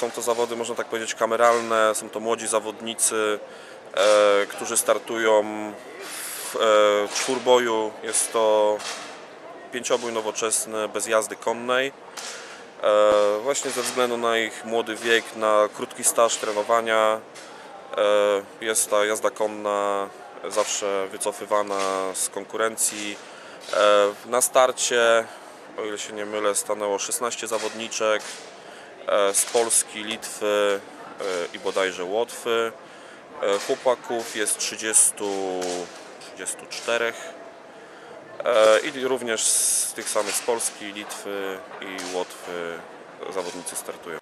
są to zawody, można tak powiedzieć, kameralne. Są to młodzi zawodnicy, e, którzy startują w e, czwórboju. Jest to pięciobój nowoczesny, bez jazdy konnej. E, właśnie ze względu na ich młody wiek, na krótki staż trenowania, e, jest ta jazda konna zawsze wycofywana z konkurencji. E, na starcie, o ile się nie mylę, stanęło 16 zawodniczek z Polski, Litwy e, i bodajże Łotwy. E, chłopaków jest 30, 34. E, I również z tych samych z Polski, Litwy i Łotwy zawodnicy startują.